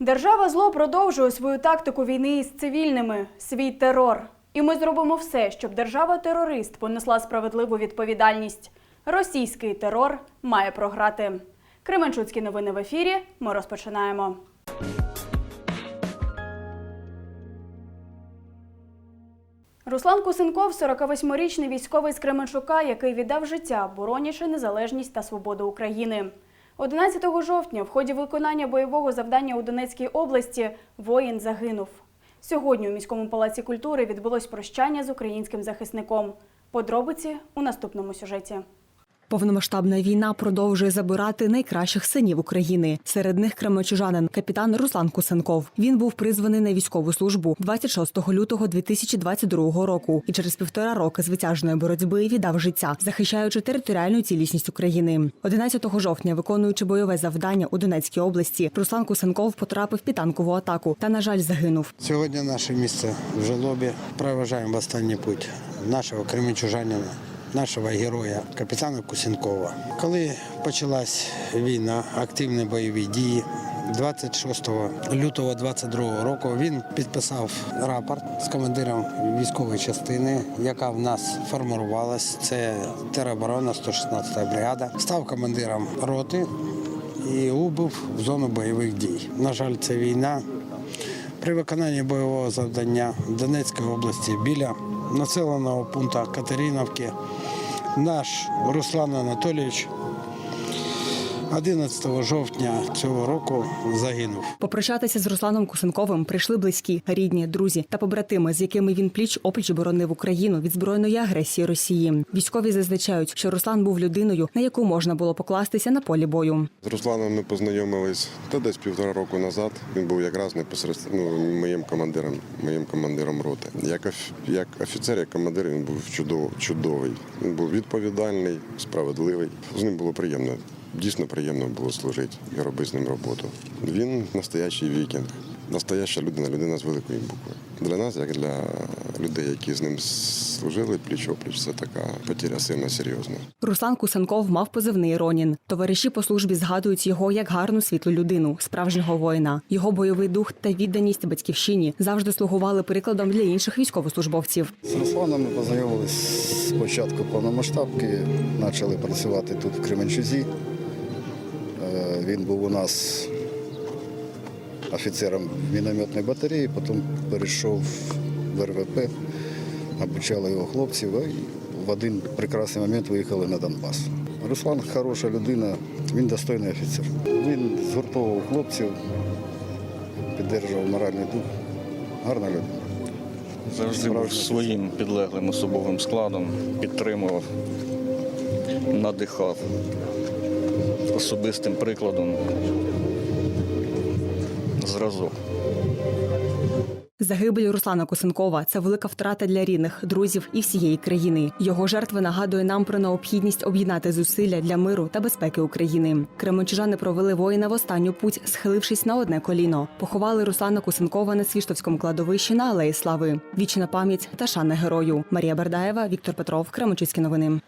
Держава зло продовжує свою тактику війни із цивільними, свій терор. І ми зробимо все, щоб держава-терорист понесла справедливу відповідальність. Російський терор має програти. Кременчуцькі новини в ефірі. Ми розпочинаємо. Руслан Кусенков 48-річний військовий з Кременчука, який віддав життя, боронячи незалежність та свободу України. 11 жовтня в ході виконання бойового завдання у Донецькій області воїн загинув. Сьогодні у міському палаці культури відбулось прощання з українським захисником. Подробиці у наступному сюжеті. Повномасштабна війна продовжує забирати найкращих синів України. Серед них кременчужанин, капітан Руслан Кусенков. Він був призваний на військову службу 26 лютого 2022 року і через півтора роки звитяжної боротьби віддав життя, захищаючи територіальну цілісність України. 11 жовтня, виконуючи бойове завдання у Донецькій області, Руслан Кусенков потрапив під танкову атаку та, на жаль, загинув. Сьогодні наше місце в Жолобі. Проважаємо в останній путь нашого кремінчужанина, нашого героя, капітана Кусенкова. Коли почалась війна, активні бойові дії. 26 лютого 22 року він підписав рапорт з командиром військової частини, яка в нас формувалась. Це тероборона 116 бригада. Став командиром роти і убув в зону бойових дій. На жаль, це війна. При виконанні бойового завдання в Донецькій області біля населеного пункту Катериновки наш Руслан Анатолійович 11 жовтня цього року загинув. Попрощатися з Русланом Кусенковим прийшли близькі, рідні, друзі та побратими, з якими він пліч опліч боронив Україну від збройної агресії Росії. Військові зазначають, що Руслан був людиною, на яку можна було покластися на полі бою. З Русланом ми познайомились та десь півтора року назад. Він був якраз непосередньо ну, моїм командиром, моїм командиром роти. Як, оф- як офіцер, як командир він був чудово, чудовий. Він був відповідальний, справедливий. З ним було приємно. Дійсно приємно було служити і робити з ним роботу. Він настоящий вікінг, настояща людина, людина з великої букви. Для нас, як для людей, які з ним служили пліч опліч, це така потеря сильно серйозна. Руслан Кусенков мав позивний Ронін. Товариші по службі згадують його як гарну світлу людину, справжнього воїна. Його бойовий дух та відданість батьківщині завжди слугували прикладом для інших військовослужбовців. З Русланом ми познайомились з початку повномасштабки, почали працювати тут в Кременчузі. Е, Він був у нас офіцером мінометної батареї, потім перейшов в РВП, обучали його хлопців і в один прекрасний момент виїхали на Донбас. Руслан хороша людина, він достойний офіцер. Він згуртовував хлопців, підтримував моральний дух. Гарна людина. Завжди був своїм підлеглим особовим складом, підтримував, надихав особистим прикладом. Зразок. Загибель Руслана Косенкова це велика втрата для рідних, друзів і всієї країни. Його жертва нагадує нам про необхідність об'єднати зусилля для миру та безпеки України. Кременчужани провели воїна в останню путь, схилившись на одне коліно. Поховали Руслана Косенкова на Свіштовському кладовищі на Алеї Слави. Вічна пам'ять та шана герою. Марія Бердаєва, Віктор Петров, Кременчуцькі новини.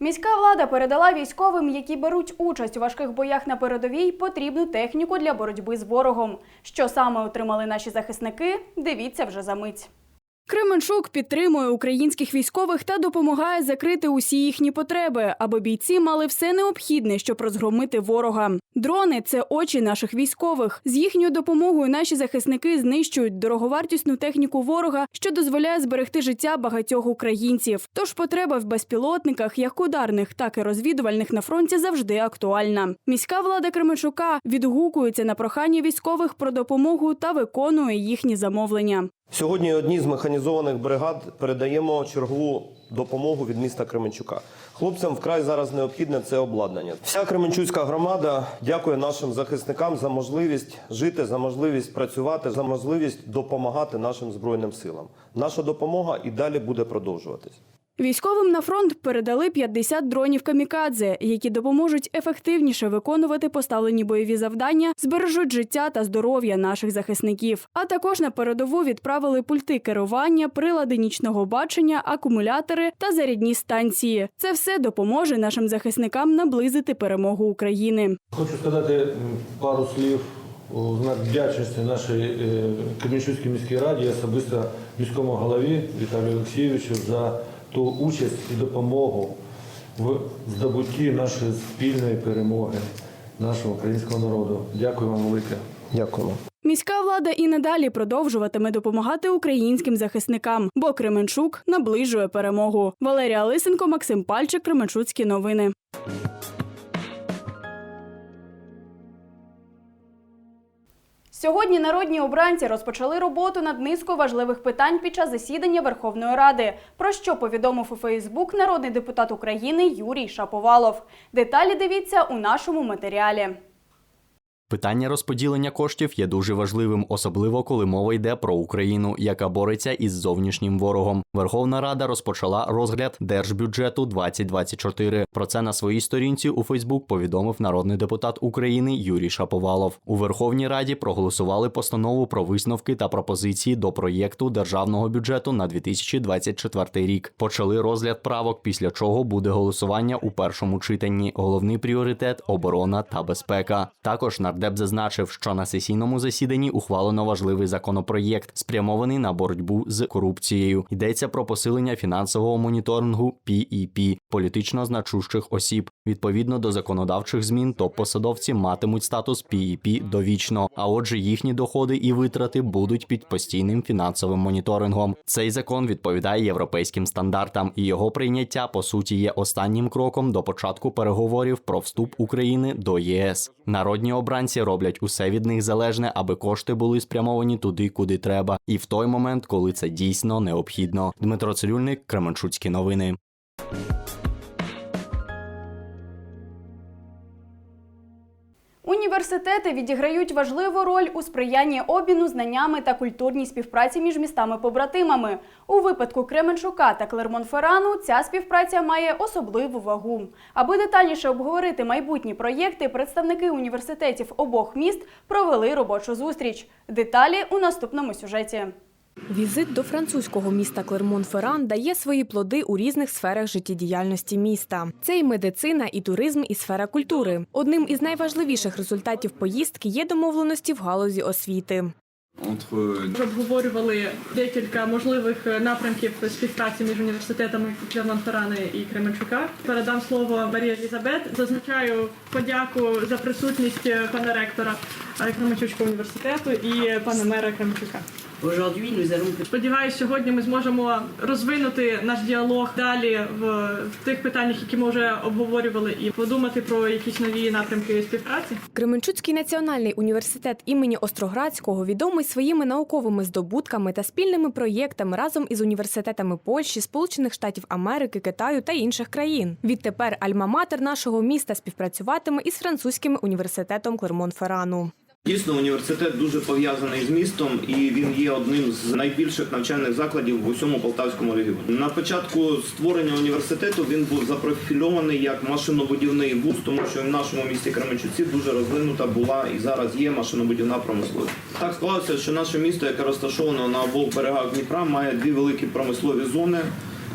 Міська влада передала військовим, які беруть участь у важких боях на передовій, потрібну техніку для боротьби з ворогом. Що саме отримали наші захисники? Дивіться вже за мить. Кременчук підтримує українських військових та допомагає закрити усі їхні потреби, аби бійці мали все необхідне, щоб розгромити ворога. Дрони це очі наших військових. З їхньою допомогою наші захисники знищують дороговартісну техніку ворога, що дозволяє зберегти життя багатьох українців. Тож потреба в безпілотниках, як ударних, так і розвідувальних на фронті, завжди актуальна. Міська влада Кременчука відгукується на прохання військових про допомогу та виконує їхні замовлення. Сьогодні одні з механізованих бригад передаємо чергову допомогу від міста Кременчука. Хлопцям вкрай зараз необхідне це обладнання. Вся Кременчуцька громада дякує нашим захисникам за можливість жити, за можливість працювати, за можливість допомагати нашим збройним силам. Наша допомога і далі буде продовжуватись. Військовим на фронт передали 50 дронів камікадзе, які допоможуть ефективніше виконувати поставлені бойові завдання, збережуть життя та здоров'я наших захисників. А також на передову відправили пульти керування, прилади нічного бачення, акумулятори та зарядні станції. Це все допоможе нашим захисникам наблизити перемогу України. Хочу сказати пару слів у знак вдячності нашій е, Кременчуцькій міській раді, особисто міському голові Віталію Олексійовичу за ту участь і допомогу в здобутті нашої спільної перемоги нашого українського народу. Дякую вам велике. Дякуємо. Міська влада і надалі продовжуватиме допомагати українським захисникам, бо Кременчук наближує перемогу. Валерія Лисенко, Максим Пальчик, Кременчуцькі новини. Сьогодні народні обранці розпочали роботу над низкою важливих питань під час засідання Верховної Ради. Про що повідомив у Фейсбук народний депутат України Юрій Шаповалов. Деталі дивіться у нашому матеріалі. Питання розподілення коштів є дуже важливим, особливо коли мова йде про Україну, яка бореться із зовнішнім ворогом. Верховна Рада розпочала розгляд держбюджету 2024. Про це на своїй сторінці у Фейсбук повідомив народний депутат України Юрій Шаповалов. У Верховній Раді проголосували постанову про висновки та пропозиції до проєкту державного бюджету на 2024 рік. Почали розгляд правок, після чого буде голосування у першому читанні. Головний пріоритет оборона та безпека. Також нардеп зазначив, що на сесійному засіданні ухвалено важливий законопроєкт, спрямований на боротьбу з корупцією. Йдеться про посилення фінансового моніторингу PEP – політично значущих осіб. Відповідно до законодавчих змін, топ-посадовці матимуть статус PEP довічно, а отже, їхні доходи і витрати будуть під постійним фінансовим моніторингом. Цей закон відповідає європейським стандартам, і його прийняття по суті є останнім кроком до початку переговорів про вступ України до ЄС. Народні обранці роблять усе від них залежне, аби кошти були спрямовані туди, куди треба, і в той момент, коли це дійсно необхідно. Дмитро Цирюльник, Кременчуцькі новини. Університети відіграють важливу роль у сприянні обміну знаннями та культурній співпраці між містами-побратимами. У випадку Кременчука та Клермонферану ця співпраця має особливу вагу. Аби детальніше обговорити майбутні проєкти, представники університетів обох міст провели робочу зустріч. Деталі у наступному сюжеті. Візит до французького міста Клермон-Ферран дає свої плоди у різних сферах життєдіяльності міста. Це і медицина, і туризм, і сфера культури. Одним із найважливіших результатів поїздки є домовленості в галузі освіти. обговорювали декілька можливих напрямків співпраці між університетами Клермон-Феррани і Кременчука. Передам слово Марії Елізабет. Зазначаю подяку за присутність пана ректора Кременчуцького університету і пана мера Кременчука. Сподіваюсь, сьогодні ми зможемо розвинути наш діалог далі в, в тих питаннях, які ми вже обговорювали, і подумати про якісь нові напрямки співпраці. Кременчуцький національний університет імені Остроградського відомий своїми науковими здобутками та спільними проєктами разом із університетами Польщі, Сполучених Штатів Америки, Китаю та інших країн. Відтепер альма-матер нашого міста співпрацюватиме із французьким університетом Клермон-Феррану. Дійсно, університет дуже пов'язаний з містом, і він є одним з найбільших навчальних закладів в усьому Полтавському регіоні. На початку створення університету він був запрофільований як машинобудівний вуз, тому що в нашому місті Кременчуці дуже розвинута була і зараз є машинобудівна промисловість. Так склалося, що наше місто, яке розташовано на обох берегах Дніпра, має дві великі промислові зони.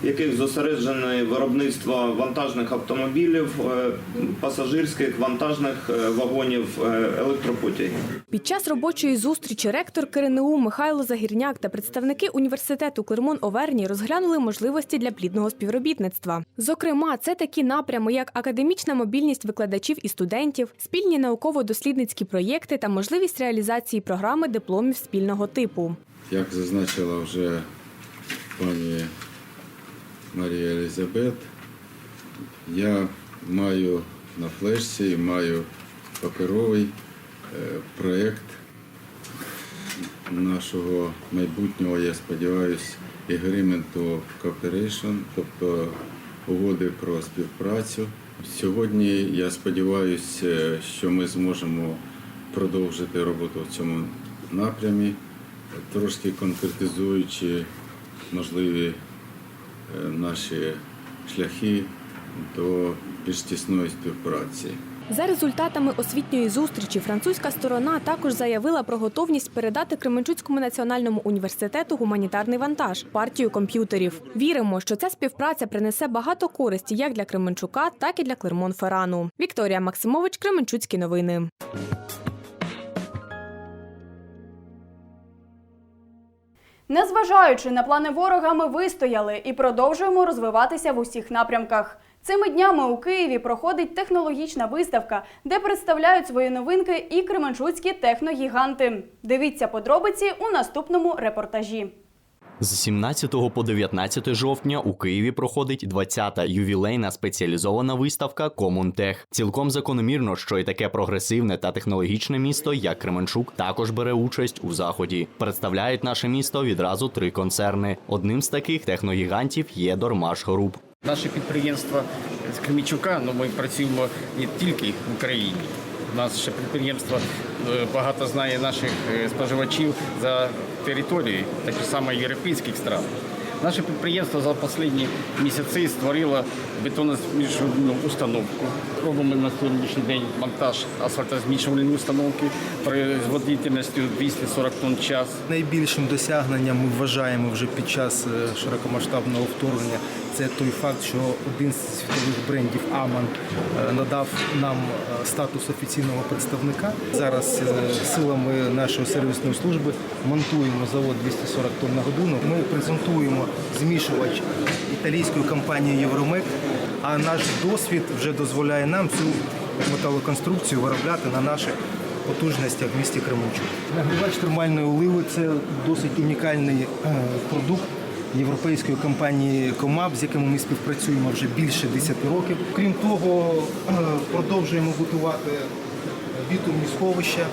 В яких зосереджене виробництво вантажних автомобілів, е, пасажирських вантажних е, вагонів, е, електропотягів. Під час робочої зустрічі ректор КРНУ Михайло Загірняк та представники університету Клермон-Оверній розглянули можливості для плідного співробітництва. Зокрема, це такі напрями, як академічна мобільність викладачів і студентів, спільні науково-дослідницькі проєкти та можливість реалізації програми дипломів спільного типу. Як зазначила вже пані Марія Елізабет, я маю на флешці, маю паперовий е, проєкт нашого майбутнього, я сподіваюся, Agreement of Cooperation, тобто угоди про співпрацю. Сьогодні я сподіваюся, що ми зможемо продовжити роботу в цьому напрямі, трошки конкретизуючи можливі е, наші шляхи до більш тісної співпраці. За результатами освітньої зустрічі французька сторона також заявила про готовність передати Кременчуцькому національному університету гуманітарний вантаж партію комп'ютерів. Віримо, що ця співпраця принесе багато користі як для Кременчука, так і для Клермон-Ферану. Вікторія Максимович, Кременчуцькі новини. Незважаючи на плани ворога, ми вистояли і продовжуємо розвиватися в усіх напрямках. Цими днями у Києві проходить технологічна виставка, де представляють свої новинки і кременчуцькі техногіганти. Дивіться подробиці у наступному репортажі. З 17 по 19 жовтня у Києві проходить 20-та ювілейна спеціалізована виставка Комунтех. Цілком закономірно, що і таке прогресивне та технологічне місто, як Кременчук, також бере участь у заході. Представляють наше місто відразу три концерни. Одним з таких техногігантів є Дормаш Груп. Наше підприємство з Кремічука, ну ми працюємо не тільки в Україні. У нас ще підприємство е, багато знає наших е, споживачів за територією, так само європейських стран. Наше підприємство за останні місяці створило бетонозмішувальну установку. Робимо на сьогоднішній день монтаж асфальтозмішувальної установки производительністю 240 тонн в час. Найбільшим досягненням ми вважаємо вже під час е, широкомасштабного вторгнення це той факт, що один з світових брендів Аман е, надав нам е, статус офіційного представника. Зараз е, силами нашої сервісної служби монтуємо завод 240 тонн на годину. Ми презентуємо змішувач італійської компанії Євромек, а наш досвід вже дозволяє нам цю металоконструкцію виробляти на наших потужностях в місті Кременчук. Нагрівач термальної оливи це досить унікальний продукт європейської компанії Комап, з якими ми співпрацюємо вже більше 10 років. Крім того, е, продовжуємо будувати бітумні сховища.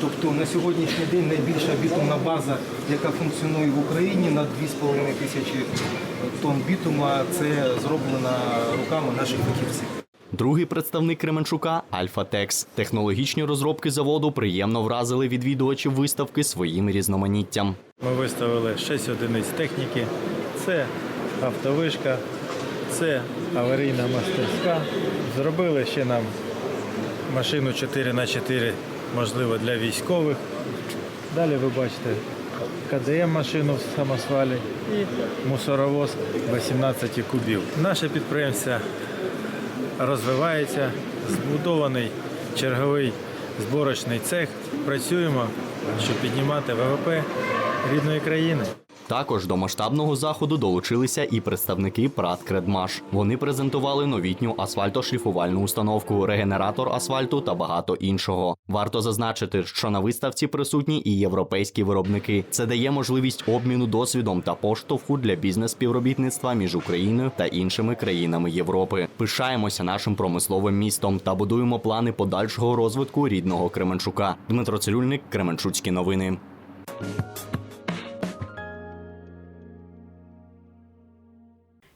Тобто на сьогоднішній день найбільша бітумна база, яка функціонує в Україні на 2,5 тисячі тонн бітума, це зроблена руками наших фахівців. Другий представник Кременчука Альфа-Текс. Технологічні розробки заводу приємно вразили відвідувачів виставки своїм різноманіттям. Ми виставили 6 одиниць техніки. Це автовишка, це аварійна мастерська. Зробили ще нам машину 4х4, можливо, для військових. Далі ви бачите КДМ машину в самосвалі і мусоровоз 18 кубів. Наше підприємство розвивається, збудований черговий зборочний цех. Працюємо, щоб піднімати ВВП рідної країни. Також до масштабного заходу долучилися і представники Прат Кредмаш. Вони презентували новітню асфальтошліфувальну установку, регенератор асфальту та багато іншого. Варто зазначити, що на виставці присутні і європейські виробники. Це дає можливість обміну досвідом та поштовху для бізнес-співробітництва між Україною та іншими країнами Європи. Пишаємося нашим промисловим містом та будуємо плани подальшого розвитку рідного Кременчука. Дмитро Цирюльник, Кременчуцькі новини.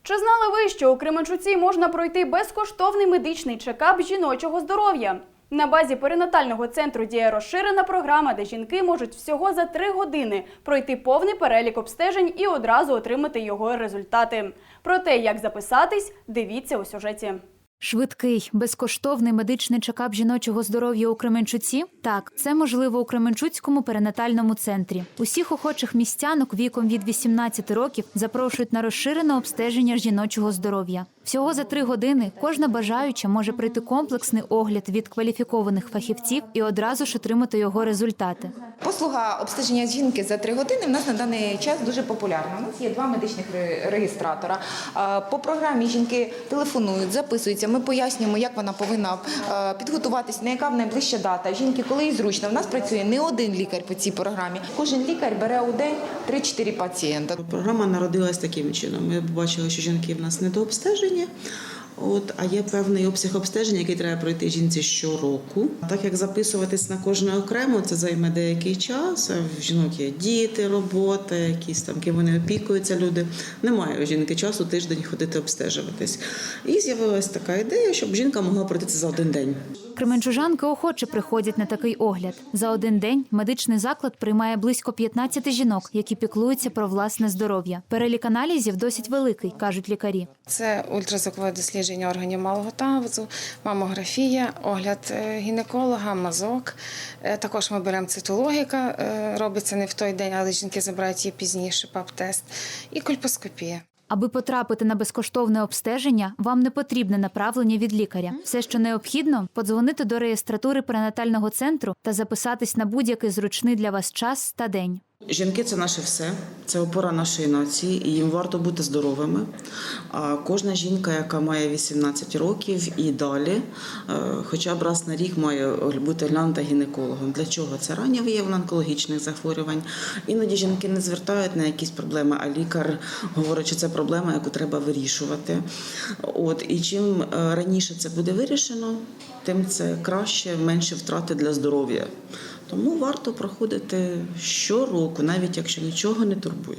Чи знали ви, що у Кременчуці можна пройти безкоштовний медичний чекап жіночого здоров'я? На базі перинатального центру діє розширена програма, де жінки можуть всього за три години пройти повний перелік обстежень і одразу отримати його результати. Про те, як записатись, дивіться у сюжеті. Швидкий, безкоштовний медичний чекап жіночого здоров'я у Кременчуці? Так, це можливо у Кременчуцькому перинатальному центрі. Усіх охочих містянок віком від 18 років запрошують на розширене обстеження жіночого здоров'я. Всього за три години кожна бажаюча може пройти комплексний огляд від кваліфікованих фахівців і одразу ж отримати його результати. Послуга обстеження жінки за три години в нас на даний час дуже популярна. У нас є два медичних ре- реєстратора. По програмі жінки телефонують, записуються. Ми пояснюємо, як вона повинна підготуватися, на яка в найближча дата. Жінки, коли їй зручно, в нас працює не один лікар по цій програмі. Кожен лікар бере у день 3-4 пацієнта. Програма народилась таким чином. Ми побачили, що жінки в нас недообстежені. Україні. От, а є певний обсяг обстеження, який треба пройти жінці щороку. Так як записуватись на кожне окремо, це займе деякий час. В жінок є діти, робота, якісь там, ким вони опікуються люди. Немає у жінки часу тиждень ходити обстежуватись. І з'явилася така ідея, щоб жінка могла пройти це за один день. Кременчужанки охоче приходять на такий огляд. За один день медичний заклад приймає близько 15 жінок, які піклуються про власне здоров'я. Перелік аналізів досить великий, кажуть лікарі. Це ультразвукове дослідження органів малого тазу, мамографія, огляд е, гінеколога, мазок. Е, Також ми беремо цитологіка, е, робиться не в той день, але жінки забирають її пізніше, ПАП-тест, і кольпоскопія. Аби потрапити на безкоштовне обстеження, вам не потрібне направлення від лікаря. Все, що необхідно, подзвонити до реєстратури перинатального центру та записатись на будь-який зручний для вас час та день. Жінки це наше все, це опора нашої нації, і їм варто бути здоровими. А кожна жінка, яка має 18 років і далі, е, хоча б раз на рік має бути оглянута гінекологом. Для чого? Це раннє виявлення онкологічних захворювань. Іноді жінки не звертають на якісь проблеми, а лікар говорить, що це проблема, яку треба вирішувати. От і чим е, раніше це буде вирішено, тим це краще, менше втрати для здоров'я. Тому варто проходити щороку, навіть якщо нічого не турбує.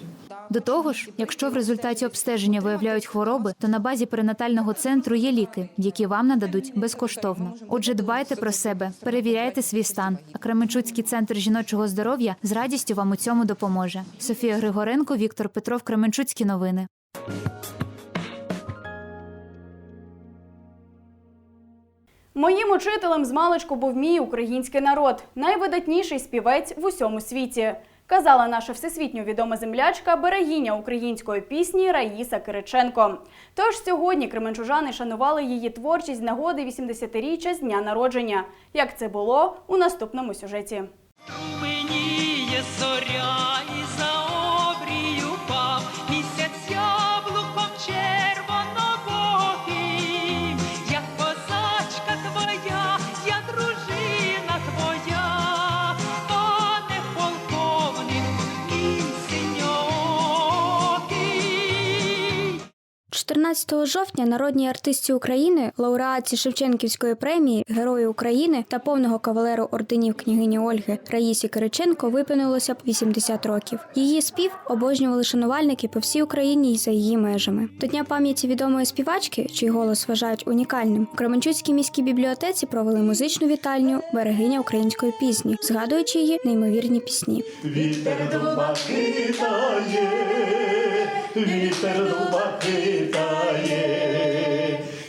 До того ж, якщо в результаті обстеження виявляють хвороби, то на базі перинатального центру є ліки, які вам нададуть безкоштовно. Отже, дбайте про себе, перевіряйте свій стан. А Кременчуцький центр жіночого здоров'я з радістю вам у цьому допоможе. Софія Григоренко, Віктор Петров, Кременчуцькі новини. Моїм учителем з маличку був мій український народ, найвидатніший співець в усьому світі. Казала наша всесвітньо відома землячка, берегиня української пісні Раїса Кириченко. Тож сьогодні кременчужани шанували її творчість нагоди 80-річчя з дня народження. Як це було у наступному сюжеті. Мені є зоря 14 жовтня народній артистці України, лауреатці Шевченківської премії, Герою України та повного кавалеру орденів княгині Ольги Раїсі Кириченко виповнилося б 80 років. Її спів обожнювали шанувальники по всій Україні і за її межами. До дня пам'яті відомої співачки, чий голос вважають унікальним, у Кременчуцькій міській бібліотеці провели музичну вітальню берегиня української пісні, згадуючи її неймовірні пісні. Вітер хитає, вітер дуба хитає,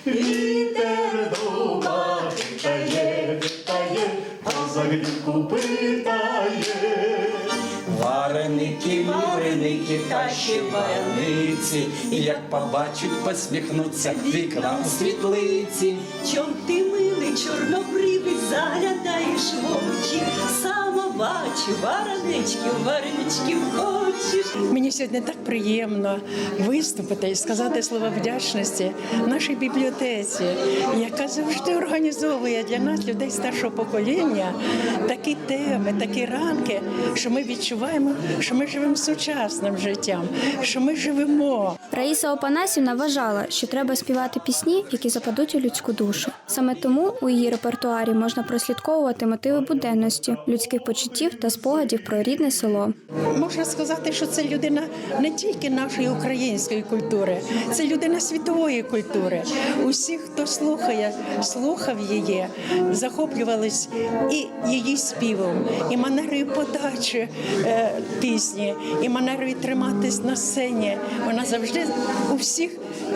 вітер дуба хитає, хитає, а за грібку питає. Вареники, вареники, та ще варениці, як побачать, посміхнуться вікна світлиці. Чом ти милий чорнобривий заглядаєш в очі, сама бачу вареничків, вареничків. Мені сьогодні так приємно виступити і сказати слова вдячності нашій бібліотеці, яка завжди організовує для нас, людей старшого покоління, такі теми, такі ранки, що ми відчуваємо, що ми живемо сучасним життям, що ми живемо. Раїса Опанасівна вважала, що треба співати пісні, які западуть у людську душу. Саме тому у її репертуарі можна прослідковувати мотиви буденності, людських почуттів та спогадів про рідне село. Можна сказати, що це людина не тільки нашої української культури, це людина світової культури. Усі, хто слухає, слухав її, захоплювались і її співом, і манерою подачі е, пісні, і манерою триматись на сцені. Вона завжди у всіх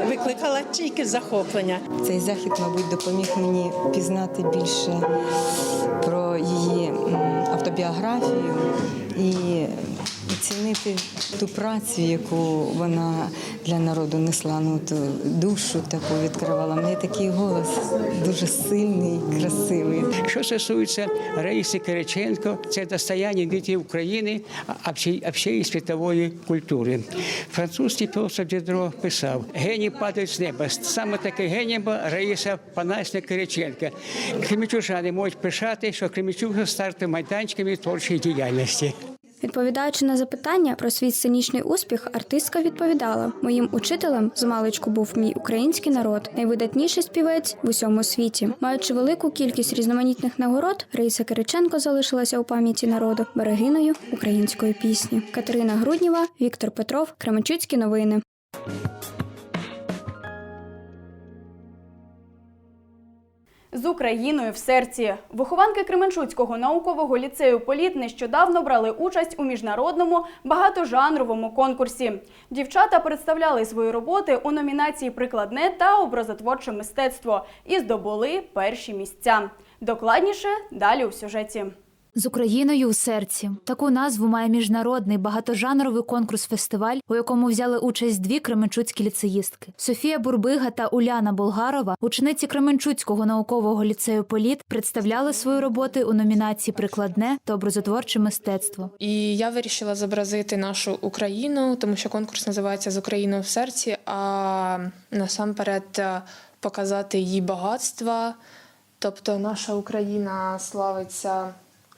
викликала тільки захоплення. Цей захід, мабуть, допоміг мені пізнати більше про її автобіографію і оцінити ту працю, яку вона для народу несла, ну ту душу таку відкривала. Неї такий голос дуже сильний, красивий. Що стосується Раїси Кириченко, це достояння дітей України, а світової культури. Французький філософ Дідро писав: геній падають з неба. Саме таке геній Раїса Панасівна Кириченко. Кремічужани можуть пишати, що Кремічук стартує майданчиками творчої діяльності. Відповідаючи на запитання про свій сценічний успіх, артистка відповідала: моїм учителем з маличку був мій український народ, найвидатніший співець в усьому світі. Маючи велику кількість різноманітних нагород, Раїса Кириченко залишилася у пам'яті народу берегиною української пісні. Катерина Грудніва, Віктор Петров, Кременчуцькі новини. З Україною в серці вихованки Кременчуцького наукового ліцею Політ нещодавно брали участь у міжнародному багатожанровому конкурсі. Дівчата представляли свої роботи у номінації Прикладне та образотворче мистецтво і здобули перші місця. Докладніше далі у сюжеті. З Україною у серці таку назву має міжнародний багатожанровий конкурс-фестиваль, у якому взяли участь дві кременчуцькі ліцеїстки. Софія Бурбига та Уляна Болгарова, учениці Кременчуцького наукового ліцею Політ, представляли свої роботи у номінації Прикладне та образотворче мистецтво. І я вирішила зобразити нашу Україну, тому що конкурс називається з Україною в серці. А насамперед е, показати її багатства. Тобто наша Україна славиться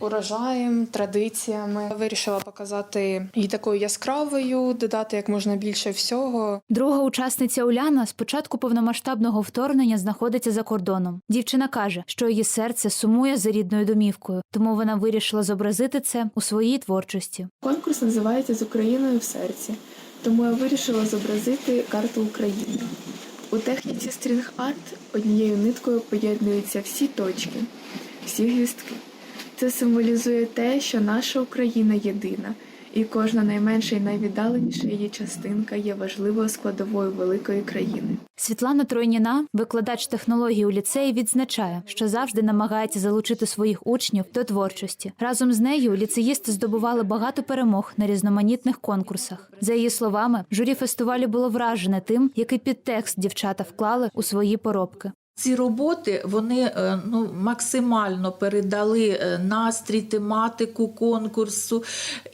урожаєм, традиціями. Вирішила показати її такою яскравою, додати як можна більше всього. Друга учасниця Уляна з початку повномасштабного вторгнення знаходиться за кордоном. Дівчина каже, що її серце сумує за рідною домівкою, тому вона вирішила зобразити це у своїй творчості. Конкурс називається з Україною в серці, тому я вирішила зобразити карту України. У техніці стрінг-арт однією ниткою поєднуються всі точки, всі гвіздки. Це символізує те, що наша Україна єдина, і кожна найменша і найвіддаленіша її частинка є важливою складовою великої країни. Світлана Тройніна, викладач технології у ліцеї, відзначає, що завжди намагається залучити своїх учнів до творчості. Разом з нею ліцеїсти здобували багато перемог на різноманітних конкурсах. За її словами, журі фестивалю було вражене тим, який підтекст дівчата вклали у свої поробки. Ці роботи вони е, ну, максимально передали е, настрій, тематику конкурсу,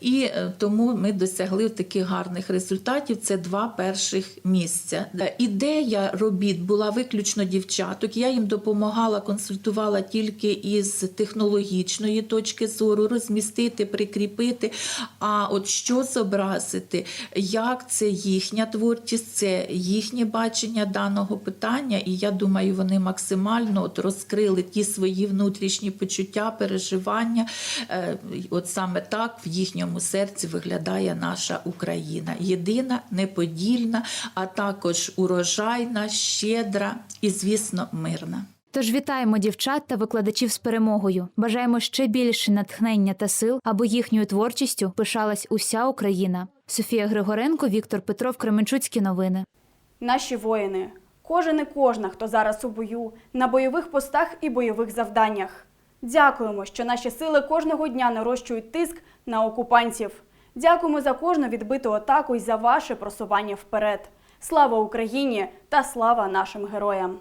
і е, тому ми досягли таких гарних результатів. Це два перших місця. Ідея робіт була виключно дівчаток. Я їм допомагала, консультувала тільки із технологічної точки зору, розмістити, прикріпити. А от що зобразити, як це їхня творчість, це їхнє бачення даного питання, і я думаю, вони максимально от розкрили ті свої внутрішні почуття, переживання. Е, От саме так в їхньому серці виглядає наша Україна. Єдина, неподільна, а також урожайна, щедра і, звісно, мирна. Тож вітаємо дівчат та викладачів з перемогою. Бажаємо ще більше натхнення та сил, аби їхньою творчістю пишалась уся Україна. Софія Григоренко, Віктор Петров, Кременчуцькі новини. Наші воїни, кожен і кожна, хто зараз у бою, на бойових постах і бойових завданнях. Дякуємо, що наші сили кожного дня нарощують тиск на окупантів. Дякуємо за кожну відбиту атаку і за ваше просування вперед. Слава Україні та слава нашим героям!